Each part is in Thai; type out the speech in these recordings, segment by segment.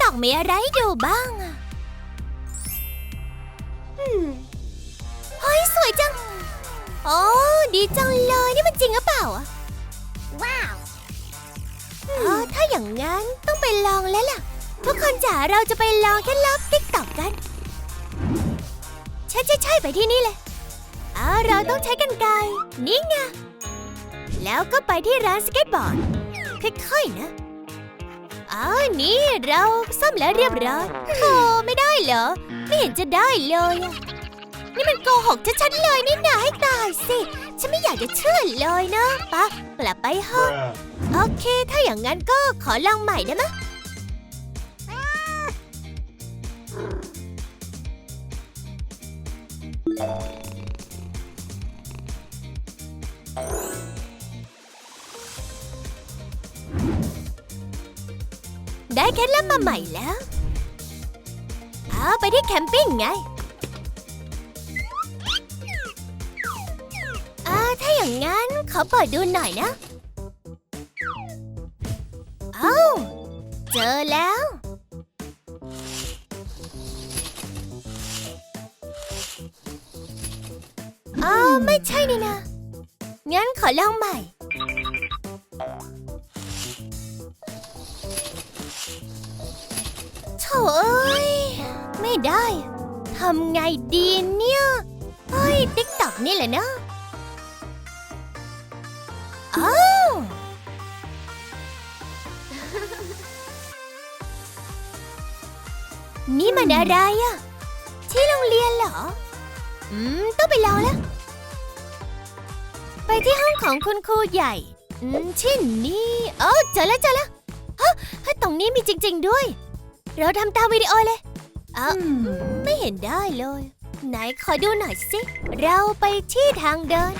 ตอกมีอะไรให้ดูบ้างอะอืมเฮ้ยสวยจัง โอ้ดีจังเลยนี่มันจริงหรือเปล่าอะว้าวอ๋อถ้าอย่างนั้นต้องไปลองแล้วล่ะ ทุกคนจ๋าเราจะไปลองเคล็ดลับติ๊กตอกกัน ใช่ใช่ใช่ไปที่นี่เลยอ๋อเราต้องใช้กันไกรนี่ไงแล้วก็ไปที่ร้านสเก็ตบอร์ดค่อยๆนะ อ๋อนี่เราซ่อมแล้วเรียบร้อยโธ่ไม่ได้เหรอ ไม่เห็นจะได้เลยอะนี่มันโกหกชัดๆเลยนี่นาให้ตายสิ ฉันไม่อยากจะเชื่อเลยนะปะกลับไปห้อง โอเค ถ้าอย่างนั้นก็ขอลองใหม่ได้ไหม ได้เคล็ดลับมาใหม่แล้ว เอาไปที่แคมปิ้งไงอาถ้าอย่างนั้นขอเปิดดูหน่อยนะ เอ้าเจอแล้วอ้าวไม่ใช่นี่นะ งั้นขอลองใหม่ เอ้ย ไม่ได้ ทำไงดีเนี่ยเฮ้ยติ๊กตอกนี่แหละเนะอ้าวนี่มันอะไรอะที่โรงเรียนเหรอ อืม ต้องไปลองแล้ว ไปที่ห้องของคุณครูใหญ่ อืมที่นี่ เออเจอแล้วเจอแล้วฮะตรงนี้มีจริง ๆ ด้วย เราทำตามวิดีโอเลย เอ้าไม่เห็นได้เลย ไหนขอดูหน่อยสิ เราไปที่ทางเดิน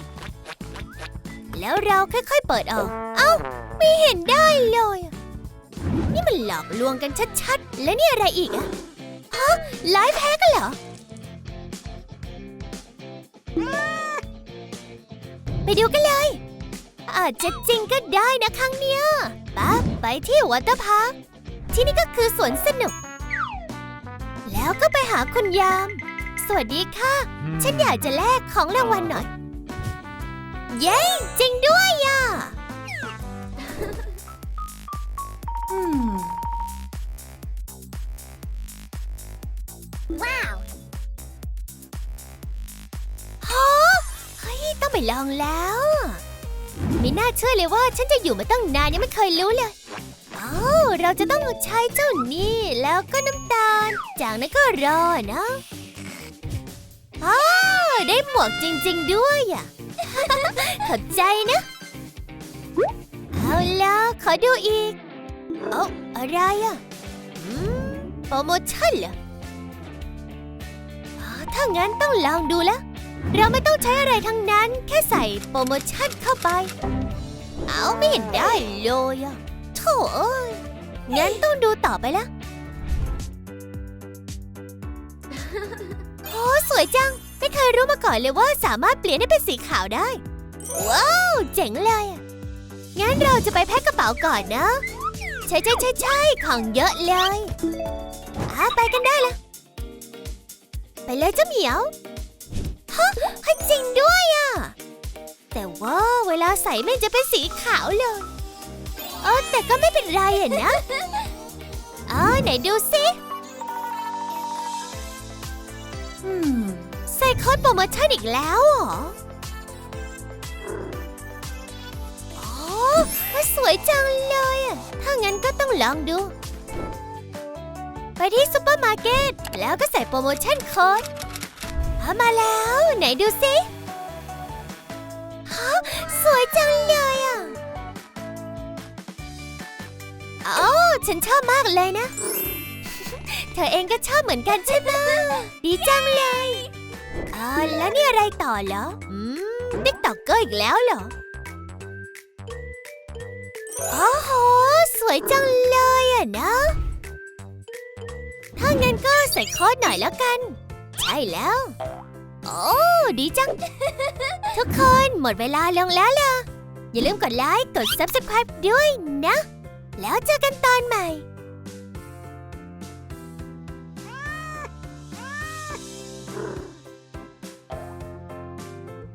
แล้วเราค่อยๆเปิดออก เอ้า ไม่เห็นได้เลยอะนี่มันหลอกลวงกันชัดๆ และนี่อะไรอีกอะฮะไลฟ์แฮกกันเหรอ ไปดูกันเลย อาจจะจริงก็ได้นะครั้งเนี้ยป๊บไปที่วอเตอร์พาร์ค ที่นี่ก็คือสวนสนุก แล้วก็ไปหาคุณยาม สวัสดีค่ะ ฉันอยากจะแลกของรางวัลหน่อย เย้จริงด้วยอะอืมว้าวฮะเฮ้ยต้องไปลองแล้ว ไม่น่าเชื่อเลยว่าฉันจะอยู่มาตั้งนานยังไม่เคยรู้เลยอ้าว เราจะต้องใช้เจ้านี่แล้วก็น้ำตาล จากนั้นก็รอนะอ้าได้หมวกจริง ๆ ด้วยอะขอบใจนะ เอาล่ะขอดูอีก เอ้าอะไรอะโปรโมชั่นเหรอถ้างั้นต้องลองดูล้วเราไม่ต้องใช้อะไรทั้งนั้น แค่ใส่โปรโมชั่นเข้าไป เอาไม่เห็นได้เลยอะโถเอ้ย งั้นต้องดูต่อไปละโอ้สวยจัง ไม่เคยรู้มาก่อนเลยว่าสามารถเปลี่ยนให้เป็นสีขาวได้ ว้าว เจ๋งเลย งั้นเราจะไปแพ็คกระเป๋าก่อนนะ ใช่ใช่ใช่ใช่ของเยอะเลยอะไปกันได้ละไปเลยเจ้าเหมียวฮะเฮ้จริงด้วยอะแต่ว่าเวลาใส่ไม่จะเป็นสีขาวเลย เออแต่ก็ไม่เป็นไรอะนะเออไหนดูสิอืมใส่โค้ดโปรโมชั่นอีกแล้วเหรออ๋อสวยจังเลยอะถ้างั้นก็ต้องลองดู ไปที่ซูเปอร์มาร์เก็ตแล้วก็ใส่โปรโมชั่นโค้ดเอามาแล้ว ไหนดูสิฮะสวยจังเลยอะ โอ้ฉันชอบมากเลยนะ เธอเองก็ชอบเหมือนกันใช่ไหมดีจังเลยอ่าแล้วนี่อะไรต่อเหรอ อืมติ๊กตอกเกอร์อีกแล้วเหรอโอ้โห สวยจังเลยอะนะ ถ้างั้นก็ใส่โค้ดหน่อยแล้วกัน ใช่แล้ว โอ้ดีจัง ทุกคนหมดเวลาลงแล้วล่ะ อย่าลืมกดไลค์ กด Subscribe ด้วยนะ แล้วเจอกันตอนใหม่